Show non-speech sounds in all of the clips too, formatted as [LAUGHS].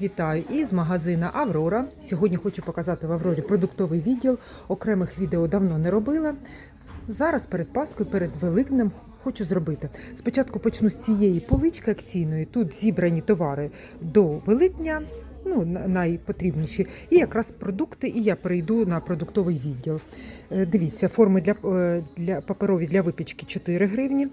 Вітаю із магазина Аврора. Сьогодні хочу показати в Аврорі продуктовий відділ. Окремих відео давно не робила. Зараз перед Паскою, перед Великднем хочу зробити. Спочатку почну з цієї полички акційної. Тут зібрані товари до Великдня. Ну, найпотрібніші, і якраз продукти, і я перейду на продуктовий відділ. Е, Дивіться, форми для, е, для паперові для випічки 4 гривні,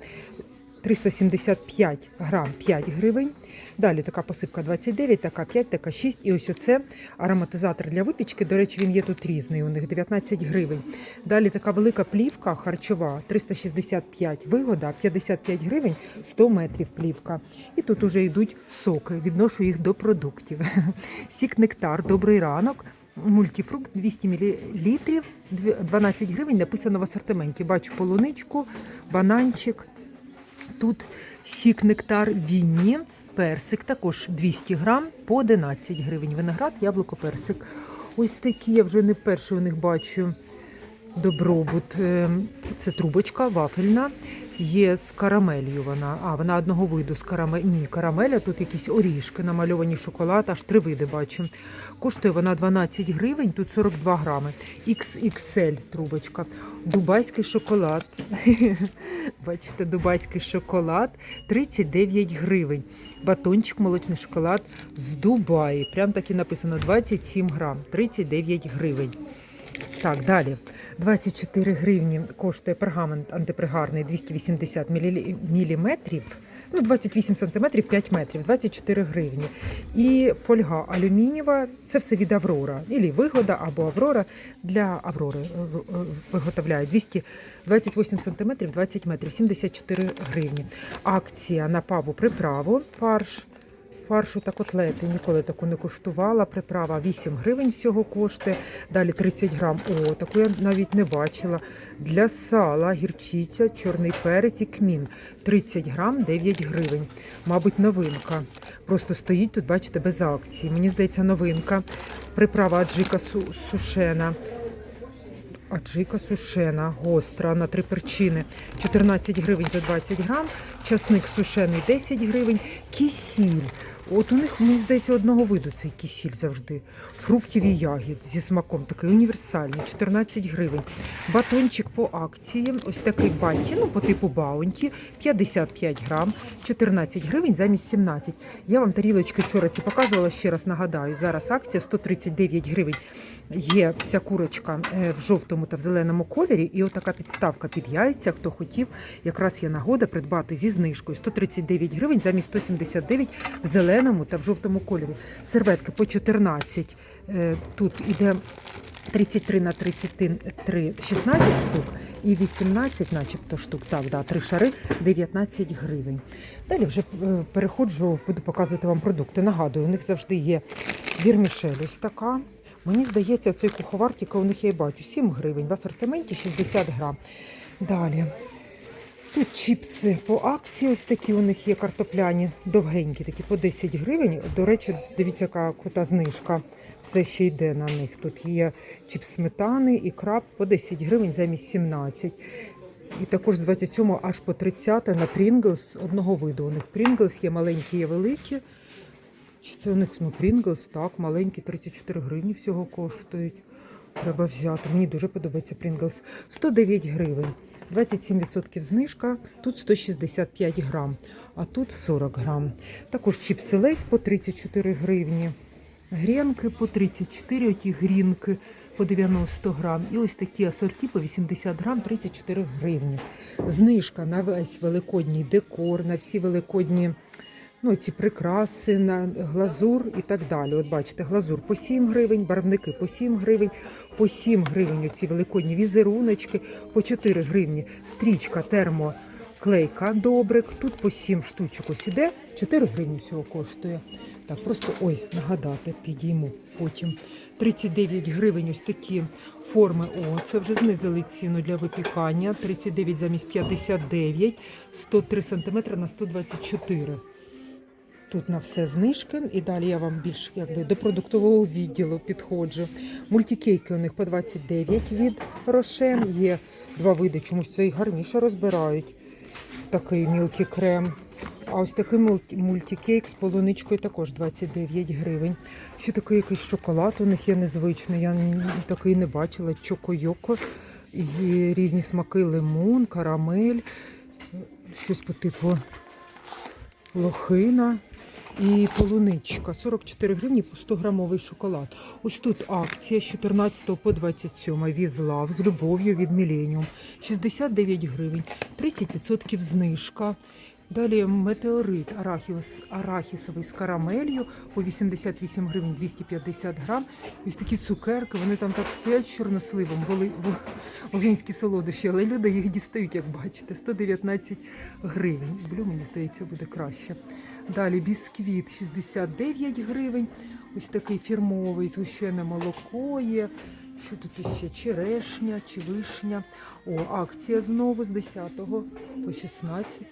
375 грам 5 гривень. Далі така посипка 29, така 5, така 6. І ось оце ароматизатор для випічки. До речі, він є тут різний, у них 19 гривень. Далі така велика плівка харчова 365 вигода, 55 гривень, 100 метрів плівка. І тут уже йдуть соки. Відношу їх до продуктів. [LAUGHS] Сік нектар, добрий ранок. Мультифрукт 200 мл, 12 гривень написано в асортименті. Бачу полуничку, бананчик. Тут сік нектар вінні, персик також 200 грам по 11 гривень. Виноград, яблуко, персик. Ось такі я вже не вперше у них бачу. Добробут. Ем, Це трубочка вафельна. Є з карамелью вона. А, вона одного виду з карамель. Ні, карамель, а тут якісь орішки, намальовані шоколад, аж три види бачу. Коштує вона 12 гривень, тут 42 грами. XXL трубочка. Дубайський шоколад. [LAUGHS] Бачите, дубайський шоколад 39 гривень. Батончик молочний шоколад з Дубаї. Прям так і написано 27 грам, 39 гривень. Так, далі. 24 гривні коштує пергамент антипригарний 280 міліметрів. Ну, 28 сантиметрів, 5 метрів, 24 гривні. І фольга алюмінієва, це все від Аврора. Ілі вигода або Аврора для Аврори виготовляють 228 сантиметрів, 20 метрів, 74 гривні. Акція на паву приправу, фарш. Фаршу та котлети ніколи таку не куштувала. Приправа 8 гривень всього коштує. Далі 30 грам. О, таку я навіть не бачила. Для сала, гірчиця, чорний перець і кмін. 30 грам 9 гривень. Мабуть, новинка. Просто стоїть тут, бачите, без акції. Мені здається, новинка. Приправа аджика су- сушена. Аджика сушена, гостра на три перчини. 14 гривень за 20 грам. Часник сушений 10 гривень. Кисіль. От у них, мені здається, одного виду цей кисіль завжди. Фруктів і ягід зі смаком, такий універсальний, 14 гривень. Батончик по акції, ось такий баті, ну по типу баунті, 55 грам, 14 гривень замість 17. Я вам тарілочки вчора ці показувала, ще раз нагадаю. Зараз акція 139 гривень. Є ця курочка е, в жовтому та в зеленому кольорі, і отака підставка під яйця. Хто хотів, якраз є нагода придбати зі знижкою 139 гривень замість 179 в зеленому та в жовтому кольорі. Серветки по 14. Е, Тут іде 33 на 33 16 штук і 18 начебто штук. Так, да, три шари 19 гривень. Далі вже е, переходжу, буду показувати вам продукти. Нагадую, у них завжди є вірмішель ось така. Мені здається, цей куховар тільки у них я і бачу 7 гривень, в асортименті 60 грам. Далі. Тут чіпси по акції, ось такі у них є картопляні, довгенькі, такі по 10 гривень. До речі, дивіться, яка крута знижка. Все ще йде на них. Тут є чіпс сметани і краб по 10 гривень замість 17. І також з 27 аж по 30 на Pringles одного виду. У них Pringles є маленькі, є великі. Чи це у них ну, Pringles, так, маленькі, 34 гривні всього коштують. Треба взяти. Мені дуже подобається Pringles. 109 гривень. 27% знижка, тут 165 грам, а тут 40 грам. Також чіпси Лейс по 34 гривні. Грінки по 34, оті грінки по 90 грам. І ось такі асорті по 80 грам 34 гривні. Знижка на весь великодній декор, на всі великодні ну, ці прикраси, на глазур і так далі. От бачите, глазур по 7 гривень, барвники по 7 гривень, по 7 гривень оці великодні візеруночки, по 4 гривні стрічка термоклейка добрик. Тут по 7 штучок ось іде, 4 гривні всього коштує. Так, просто ой, нагадати, підійму потім. 39 гривень ось такі форми. О, це вже знизили ціну для випікання. 39 замість 59, 103 см на 124 Тут на все знижки, і далі я вам більш якби до продуктового відділу підходжу. Мультикейки у них по 29 від Рошен. Є два види, чомусь це і гарніше розбирають. Такий мілкий крем. А ось такий мультикейк з полуничкою також 29 гривень. Ще такий якийсь шоколад у них є незвичний. Я такий не бачила. Чоко-йоко. І різні смаки лимон, карамель, щось по типу лохина і полуничка. 44 гривні по 100 грамовий шоколад. Ось тут акція з 14 по 27 візлав з любов'ю від Міленіум. 69 гривень, 30% знижка. Далі метеорит арахіс, арахісовий з карамелью по 88 гривень 250 грам. Ось такі цукерки, вони там так стоять з чорносливом, воли, во- волинські солодощі, але люди їх дістають, як бачите, 119 гривень. Блю, мені здається, буде краще. Далі бісквіт 69 гривень. Ось такий фірмовий згущене молоко є. Що тут ще? Черешня чи вишня. О, акція знову з 10 по 16.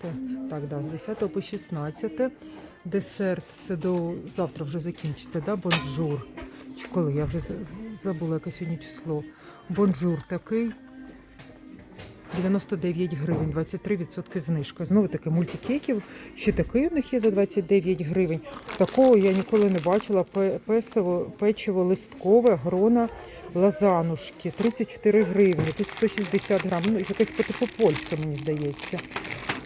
Так, да, з 10 по 16. Десерт це до завтра вже закінчиться, да? Бонжур. Чи коли? Я вже забула яке сьогодні число. Бонжур такий. 99 гривень, 23% знижка. Знову таки мультикейків. Ще такий у них є за 29 гривень. Такого я ніколи не бачила. Пе- Песиво, печиво листкове, грона, лазанушки. 34 гривні. Тут 160 грам. Ну, якесь по типу польське, мені здається.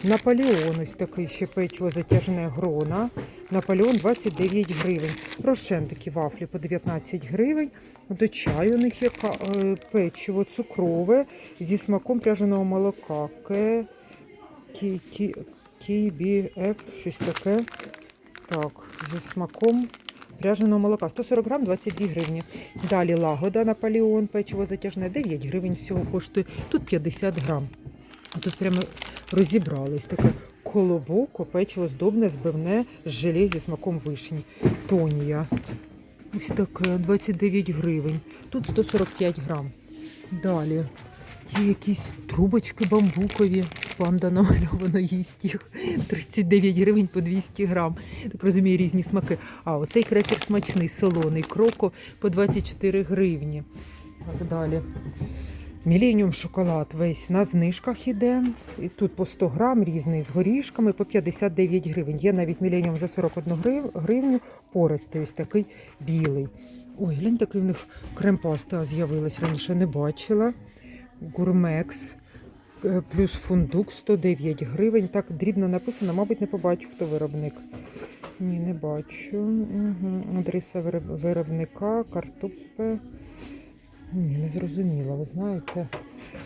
Наполеон ось такий ще печиво затяжне грона. Наполеон 29 гривень. Рошен такі вафлі по 19 гривень. До чаю у них є е, печиво цукрове зі смаком пряженого молока. KBF, щось таке. Так, зі смаком пряженого молока. 140 грам, 22 гривні. Далі лагода Наполеон, печиво затяжне, 9 гривень всього коштує. Тут 50 грам. Тут прямо розібрались. Таке колобоко, печиво здобне, збивне, з желе зі смаком вишні. Тонія. Ось таке, 29 гривень. Тут 145 грам. Далі. Є якісь трубочки бамбукові. Панда намальовано їсть їх. 39 гривень по 200 грам. Так розумію, різні смаки. А оцей крекер смачний, солоний, кроко по 24 гривні. Так далі. Міленіум шоколад весь на знижках іде. І тут по 100 грам різний з горішками по 59 гривень. Є навіть міленіум за 41 грив- гривню, пористий ось такий білий. Ой, глянь, такий в них крем-паста з'явилась, раніше не бачила. Гурмекс е, плюс фундук 109 гривень. Так дрібно написано, мабуть, не побачу, хто виробник. Ні, не бачу. Угу. Адреса виробника, картопе. Ні, не зрозуміла, ви знаєте.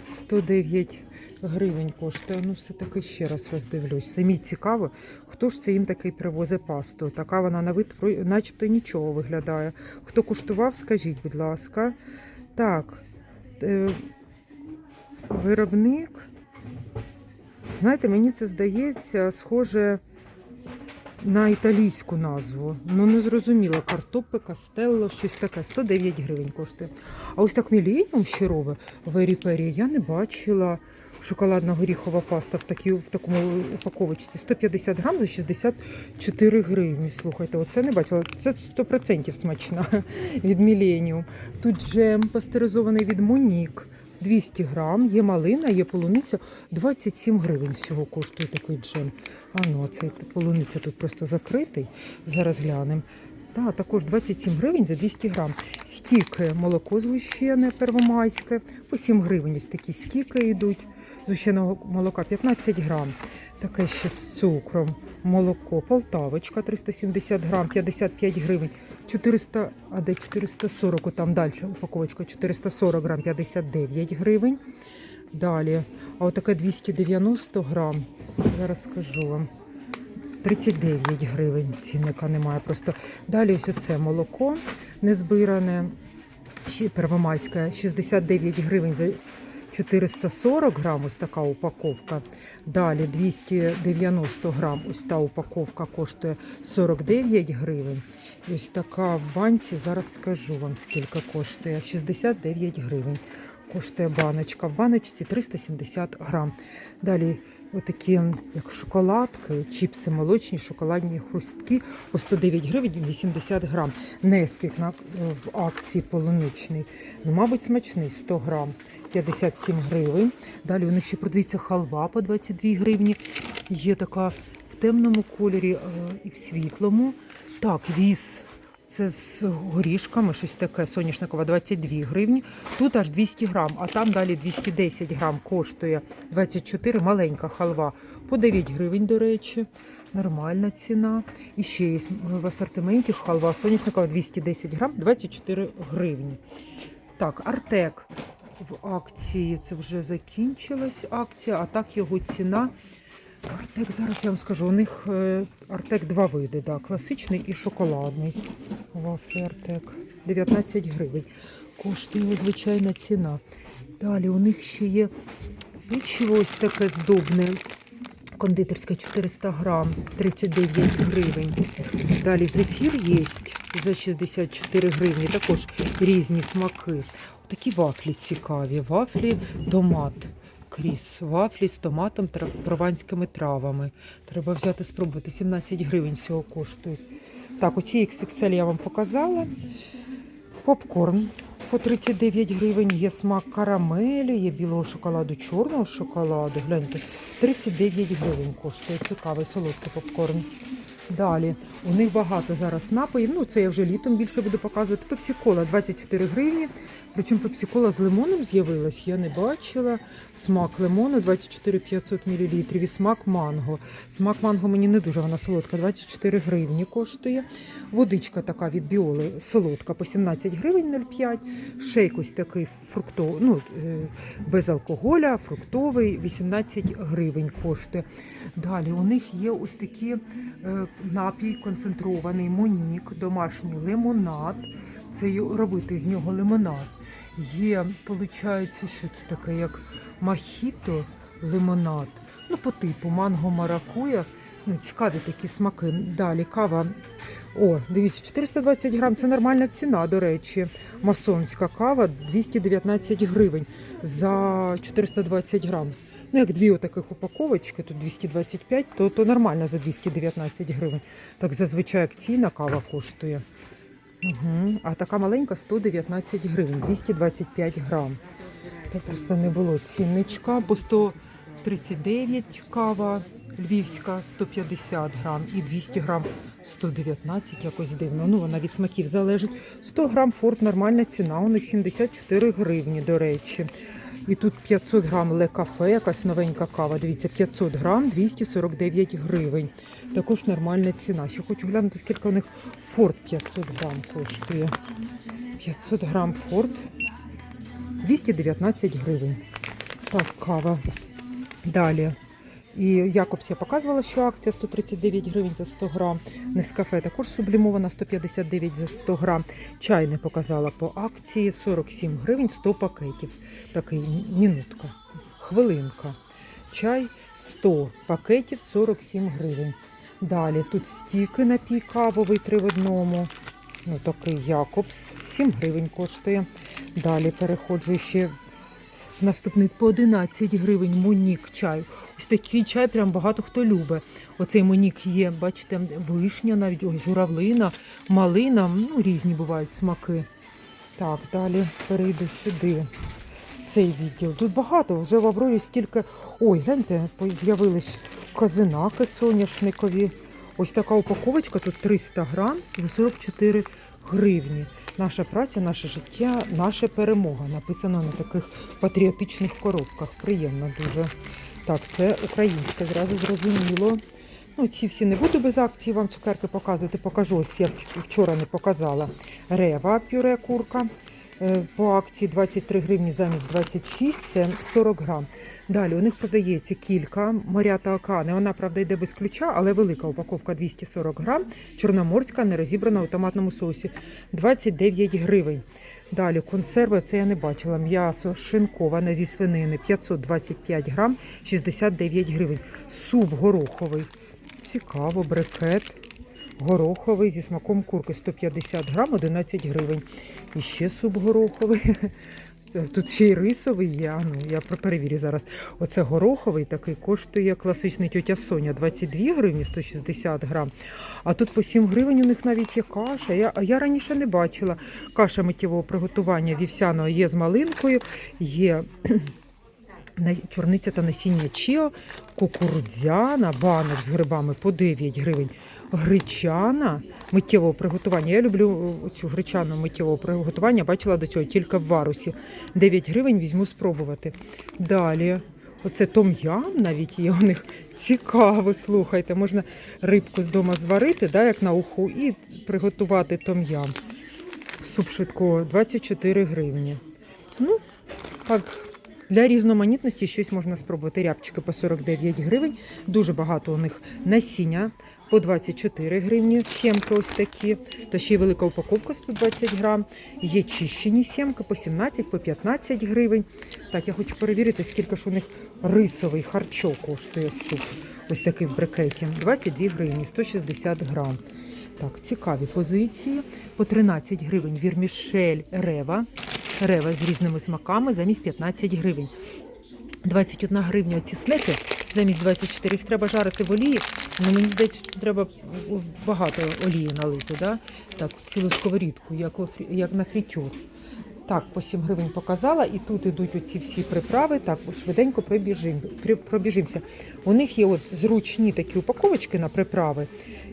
109 гривень коштує. Ну, все-таки ще раз роздивлюсь. Самі цікаво, хто ж це їм такий привозить пасту. Така вона на вид, начебто нічого виглядає. Хто куштував, скажіть, будь ласка. Так, е, виробник. Знаєте, мені це здається, схоже на італійську назву. Ну, не зрозуміло. Картопе, кастелло, щось таке. 109 гривень коштує. А ось так міленіум робить в Еріпері я не бачила. Шоколадна горіхова паста в, такій, в такому упаковочці 150 грам за 64 гривні. Слухайте, оце не бачила. Це 100% смачна [LAUGHS] від Міленіум. Тут джем пастеризований від Монік. 200 грам, є малина, є полуниця. 27 гривень всього коштує такий джем. А ну, цей полуниця тут просто закритий. Зараз глянемо. Та, також 27 гривень за 200 грам. Стіки молоко згущене, первомайське, по 7 гривень ось такі стіки йдуть. Згущеного молока 15 грам. Таке ще з цукром. Молоко, Полтавочка 370 грам, 55 гривень. 400, а де 440, там далі упаковочка 440 грам, 59 гривень. Далі, а отаке 290 грам, зараз скажу вам. 39 гривень цінника немає. Просто далі ось оце молоко незбиране, ще первомайське 69 гривень за 440 грам, ось така упаковка. Далі 290 грам, ось та упаковка коштує 49 гривень. Ось така в банці, зараз скажу вам, скільки коштує. 69 гривень коштує баночка. В баночці 370 грам. Далі отакі, як шоколадки, чіпси молочні, шоколадні хрустки по 109 гривень 80 грам. На, в акції полуничний. Ну, мабуть, смачний 100 грам. 57 гривень. Далі у них ще продається халва по 22 гривні. Є така в темному кольорі е, і в світлому. Так, віз. Це з горішками, щось таке соняшникова 22 гривні. Тут аж 200 грам, а там далі 210 грам коштує 24, маленька халва. По 9 гривень, до речі. Нормальна ціна. І ще є в асортименті халва соняшникова 210 грам, 24 гривні. Так, Артек в акції. Це вже закінчилась акція, а так його ціна. Артек, зараз я вам скажу, у них е, Артек два види, да, класичний і шоколадний. Вафлі Артек. 19 гривень. Коштує звичайна ціна. Далі у них ще є печиво ось таке здобне. Кондитерська 400 грам, 39 гривень. Далі зефір є за 64 гривні. Також різні смаки. Такі вафлі цікаві. Вафлі томат. Кріс. Вафлі з томатом та прованськими травами. Треба взяти спробувати. 17 гривень всього коштують. Так, оці XXL я вам показала. Попкорн по 39 гривень. Є смак карамелі, є білого шоколаду, чорного шоколаду. Гляньте, 39 гривень коштує. Цікавий солодкий попкорн. Далі у них багато зараз напоїв. Ну це я вже літом більше буду показувати. Пепсі-кола 24 гривні. Причому пепсі-кола з лимоном з'явилась, я не бачила. Смак лимону 24 500 мл і смак манго. Смак манго мені не дуже вона солодка, 24 гривні коштує. Водичка така від біоли солодка по 17 гривень 0,5. Шейк ось такий фруктовий, ну, е, без алкоголя, фруктовий, 18 гривень коштує. Далі у них є ось такі е, напій концентрований, монік, домашній лимонад. Це робити з нього лимонад. Є, виходить, що це таке, як махіто лимонад. Ну, по типу манго маракуя. Ну, цікаві такі смаки. Далі кава. О, дивіться, 420 грам це нормальна ціна, до речі. Масонська кава 219 гривень за 420 грам. Ну, як дві отаких упаковочки, тут 225, то, то нормально за 219 гривень. Так зазвичай акційна кава коштує. Угу. А така маленька 119 гривень, 225 грам. Це просто не було цінничка, по 139 кава львівська, 150 грам і 200 грам 119, якось дивно. Ну, вона від смаків залежить. 100 грам форт нормальна ціна, у них 74 гривні, до речі. І тут 500 грам ле кафе, якась новенька кава. Дивіться, 500 грам 249 гривень. Також нормальна ціна. Ще хочу глянути, скільки у них форт 500 грам коштує. 500 грам форт 219 гривень. Так, кава. Далі. І Якобс я показувала, що акція 139 гривень за 100 грам. Нескафе також сублімована 159 за 100 грам. Чай не показала по акції 47 гривень 100 пакетів. Такий мінутка, хвилинка. Чай 100 пакетів 47 гривень. Далі тут стіки напій кавовий 3 в одному. Ну, такий Якобс 7 гривень коштує. Далі переходжу ще в наступний по 11 гривень Монік чай. Ось такий чай прям багато хто любить. Оцей Монік є, бачите, вишня, навіть ой, журавлина, малина, ну різні бувають смаки. Так, далі перейду сюди. Цей відділ. Тут багато, вже в Аврорі стільки. Ой, гляньте, з'явились казинаки соняшникові. Ось така упаковочка, тут 300 грам за 44 гривні. Наша праця, наше життя, наша перемога. Написано на таких патріотичних коробках. Приємно дуже. Так, це українське, зразу зрозуміло. Ну, ці всі не буду без акції вам цукерки показувати. Покажу. Ось я вчора не показала. Рева пюре курка. Е, По акції 23 гривні замість 26, це 40 грам. Далі у них продається кілька моря та океани. Вона, правда, йде без ключа, але велика упаковка 240 грам. Чорноморська, не розібрана у томатному соусі 29 гривень. Далі консерви, це я не бачила. М'ясо шинковане зі свинини 525 грам, 69 гривень. Суп гороховий. Цікаво, брикет. Гороховий зі смаком курки 150 грам, 11 гривень. І ще суп гороховий. [LAUGHS] Тут ще й рисовий є. А ну, я перевірю зараз. Оце гороховий такий коштує класичний тьотя Соня 22 гривні 160 грам. А тут по 7 гривень у них навіть є каша. Я, я раніше не бачила. Каша миттєвого приготування вівсяного є з малинкою, є [CLEARS THROAT] чорниця та насіння чіо, кукурудзяна, банок з грибами по 9 гривень, гречана миттєвого приготування. Я люблю е, цю гречану миттєвого приготування, бачила до цього тільки в варусі. 9 гривень візьму спробувати. Далі, оце том'ям навіть є у них. Цікаво, слухайте, можна рибку вдома зварити, да, як на уху, і приготувати том'ям. Суп швидкого 24 гривні. Ну, так, для різноманітності щось можна спробувати. Рябчики по 49 гривень. Дуже багато у них насіння по 24 гривні. Сімки ось такі. Та ще й велика упаковка 120 грам. Є чищені сімки по 17, по 15 гривень. Так, я хочу перевірити, скільки ж у них рисовий харчок коштує суп. Ось такий в брикеті. 22 гривні, 160 грам. Так, цікаві позиції. По 13 гривень вірмішель рева. Рева з різними смаками замість 15 гривень. 21 гривня ці снеки, замість 24 їх треба жарити в олії. Ну, мені здається, треба багато олії налити, да? так, цілу сковорідку, як, як на фрітюр. Так, по 7 гривень показала, і тут ідуть оці всі приправи. Так, швиденько пробіжим, пробіжимося. У них є от зручні такі упаковочки на приправи.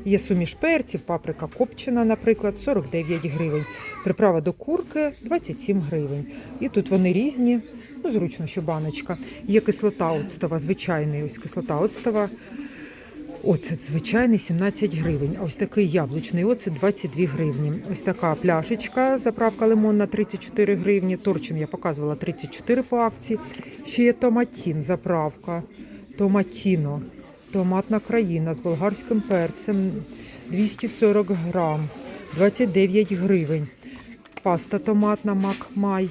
Є суміш перців, паприка копчена, наприклад, 49 гривень. Приправа до курки 27 гривень. І тут вони різні. Ну, зручно, що баночка. Є кислота оцтова, звичайний ось кислота оцтова. Оцет звичайний 17 гривень. А ось такий яблучний оцет 22 гривні. Ось така пляшечка, заправка лимонна 34 гривні. Торчин я показувала 34 по акції. Ще є томатін, заправка. Томатіно. Томатна країна з болгарським перцем 240 грам, 29 гривень. Паста томатна Макмай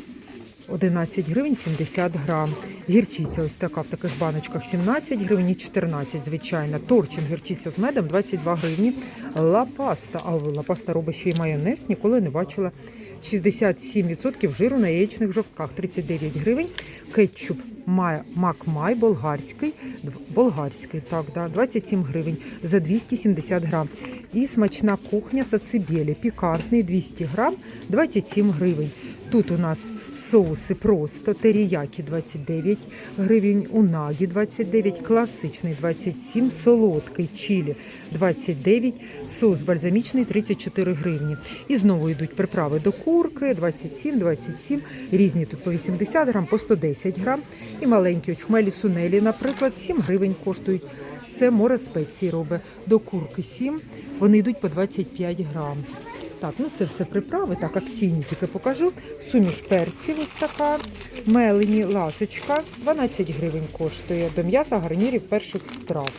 11 гривень 70 грам. Гірчиця ось така в таких баночках 17 гривень і 14, звичайно. Торчин гірчиця з медом 22 гривні. Лапаста, а лапаста робить ще й майонез, ніколи не бачила. 67% жиру на яєчних жовтках, 39 гривень. Кетчуп Макмай болгарський, болгарський, так, да, 27 гривень за 270 грам. І смачна кухня сацибєлі, пікантний 200 грам, 27 гривень. Тут у нас соуси просто теріякі 29 гривень, унагі 29, класичний 27, солодкий чилі 29, соус бальзамічний 34 гривні. І знову йдуть приправи до курки 27, 27, різні тут по 80 грам, по 110 грам. І маленькі ось хмелі сунелі, наприклад, 7 гривень коштують. Це море спецій робить. До курки 7, вони йдуть по 25 грам. Так, ну це все приправи, так, акційні тільки покажу. Суміш перців ось така, мелені ласочка, 12 гривень коштує. До м'яса гарнірів перших страв.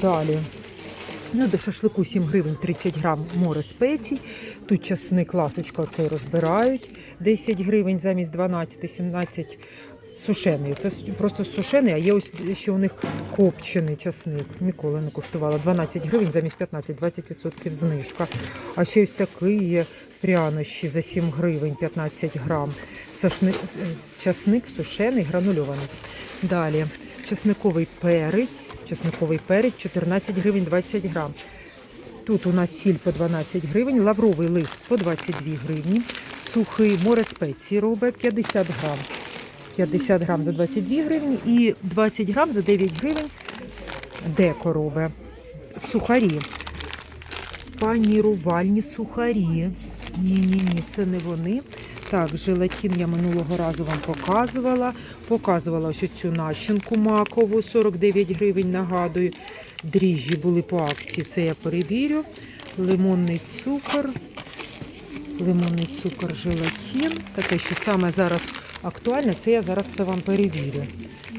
Далі. Ну, до шашлику 7 гривень 30 грам море спецій. Тут часник ласочка оцей розбирають. 10 гривень замість 12, 17 сушений. Це просто сушений, а є ось ще у них копчений часник. Ніколи не коштувала. 12 гривень замість 15, 20% знижка. А ще ось такий є прянощі за 7 гривень 15 грам. Сашни- е, Часник сушений, гранульований. Далі чесниковий перець, чесниковий перець 14 гривень 20 грам. Тут у нас сіль по 12 гривень, лавровий лист по 22 гривні, сухий море спеції робить 50 грам. 50 грам за 22 гривні і 20 грам за 9 гривень деко робить. Сухарі. Панірувальні сухарі. Ні-ні-ні, це не вони. Так, желатин я минулого разу вам показувала. Показувала ось цю начинку макову, 49 гривень, нагадую. Дріжджі були по акції, це я перевірю. Лимонний цукор. Лимонний цукор, желатин. Таке, що саме зараз актуальне, це я зараз це вам перевірю.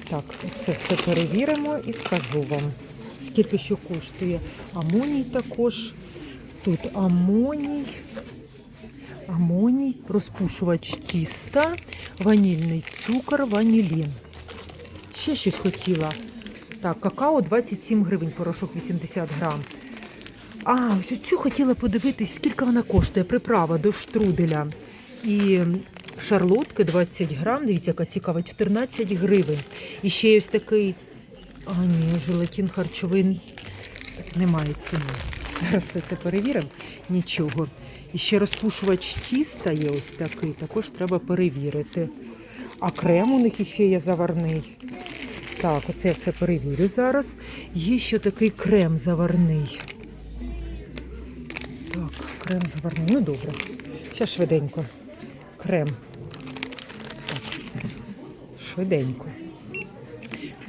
Так, це все перевіримо і скажу вам, скільки що коштує. Амоній також. Тут амоній. Амоній, розпушувач тіста, ванільний цукор, ванілін. Ще щось хотіла. Так, какао 27 гривень, порошок 80 грам. А, ось цю хотіла подивитись, скільки вона коштує. Приправа до штруделя. І шарлотки 20 грам. Дивіться, яка цікава, 14 гривень. І ще є ось такий. А, ні, желатин харчовий немає ціни. Зараз все це перевіримо. Нічого. І ще розпушувач тіста є ось такий, також треба перевірити. А крем у них іще є заварний. Так, оце я все перевірю зараз. Є ще такий крем заварний. Так, крем заварний. Ну добре. Зараз швиденько. Крем. Швиденько.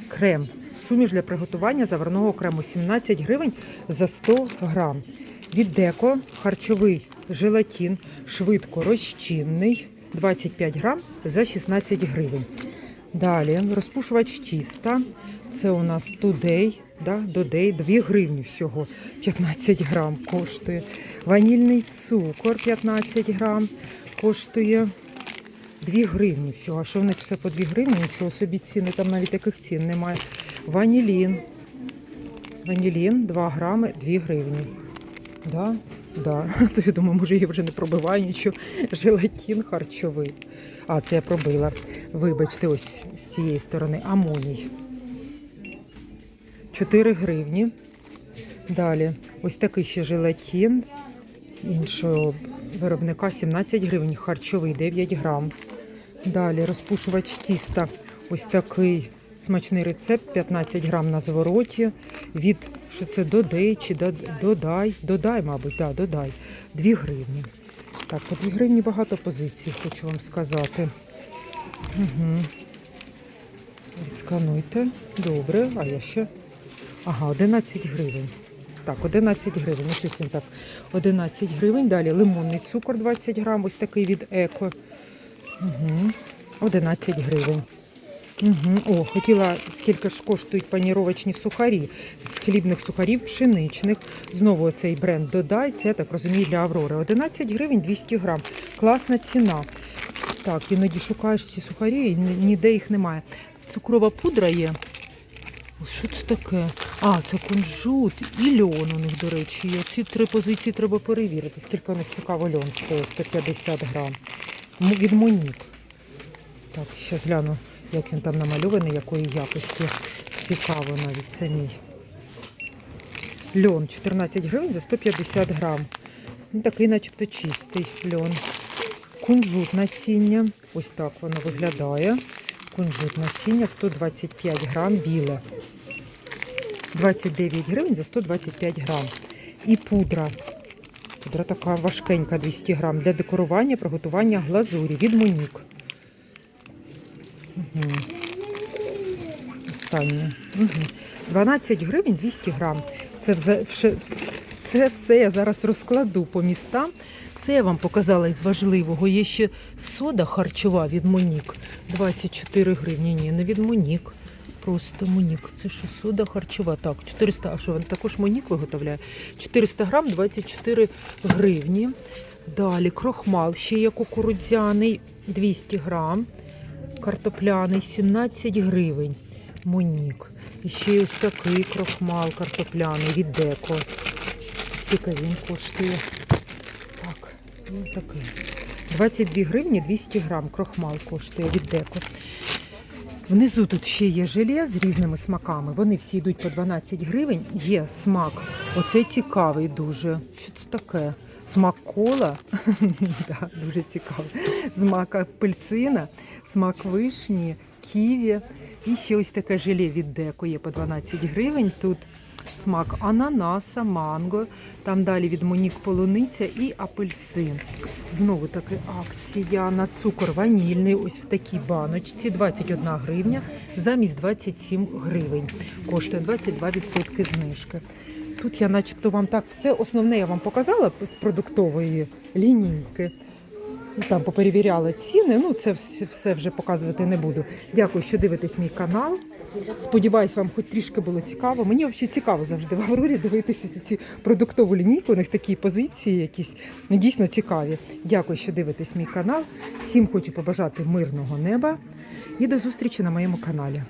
Крем. Суміш для приготування заварного крему 17 гривень за 100 грам. Від деко харчовий желатин швидко розчинний 25 грам за 16 гривень. Далі розпушувач тіста. Це у нас тудей, да, додей 2 гривні всього 15 грам коштує. Ванільний цукор 15 грам коштує 2 гривні всього. А що в них все по 2 гривні? Нічого собі ціни, там навіть таких цін немає. Ванілін. Ванілін 2 грами 2 гривні. Да? Да. [LAUGHS] То я думаю, може я вже не пробиваю нічого. Желатин харчовий. А, це я пробила. Вибачте, ось з цієї сторони. Амоній. 4 гривні. Далі, ось такий ще желатин іншого виробника 17 гривень, харчовий 9 грам. Далі розпушувач тіста. Ось такий смачний рецепт, 15 грам на звороті. Від що це додей чи додай, додай, мабуть, да, додай. 2 гривні. Так, по 2 гривні багато позицій, хочу вам сказати. Угу. Відскануйте. Добре, а я ще. Ага, 11 гривень. Так, 11 гривень. Ну, щось він так. 11 гривень. Далі лимонний цукор 20 грам, ось такий від еко. Угу. 11 гривень. Угу. О, хотіла, скільки ж коштують паніровочні сухарі з хлібних сухарів пшеничних. Знову оцей бренд додай, це так розумію для Аврори. 11 гривень 200 грам. Класна ціна. Так, іноді шукаєш ці сухарі і ніде їх немає. Цукрова пудра є. Що це таке? А, це кунжут і льон у них, до речі. Ці три позиції треба перевірити. Скільки у них цікаво льон стоїть, 150 грам. Від Монік. Так, ще гляну, як він там намальований, якої якості. Цікаво навіть самій. Льон 14 гривень за 150 грам. Ну, такий начебто чистий льон. Кунжут насіння. Ось так воно виглядає. Кунжут насіння 125 грам біле. 29 гривень за 125 грам. І пудра. Пудра така важкенька 200 грам для декорування, приготування глазурі від Монік. Угу. Останнє. Угу. 12 гривень 200 грам. Це, вше- це все я зараз розкладу по містам. Це я вам показала із важливого. Є ще сода харчова від Монік. 24 гривні. Ні, не від Монік. Просто Монік. Це що сода харчова? Так, 400, а що він також Монік виготовляє? 400 грам 24 гривні. Далі крохмал ще є кукурудзяний 200 грам. Картопляний 17 гривень. Монік. І ще є ось такий крохмал картопляний від Деко. Скільки він коштує? Так, ось такий. 22 гривні 200 грам крохмал коштує від Деко. Внизу тут ще є желе з різними смаками. Вони всі йдуть по 12 гривень. Є смак. Оцей цікавий дуже. Що це таке? Смак кола. [LAUGHS] да, дуже цікавий. Смак апельсина, смак вишні, ківі. І ще ось таке желе від деко є по 12 гривень. Тут смак ананаса, манго. Там далі від Монік полуниця і апельсин. Знову таки акція на цукор ванільний. Ось в такій баночці 21 гривня замість 27 гривень. Коштує 22% знижки. Тут я начебто вам так все основне я вам показала з продуктової лінійки. Там поперевіряла ціни. Ну, це все, все вже показувати не буду. Дякую, що дивитесь мій канал. Сподіваюсь, вам хоч трішки було цікаво. Мені взагалі цікаво завжди в Аврорі дивитися ці продуктову лінійку. У них такі позиції якісь ну, дійсно цікаві. Дякую, що дивитесь мій канал. Всім хочу побажати мирного неба і до зустрічі на моєму каналі.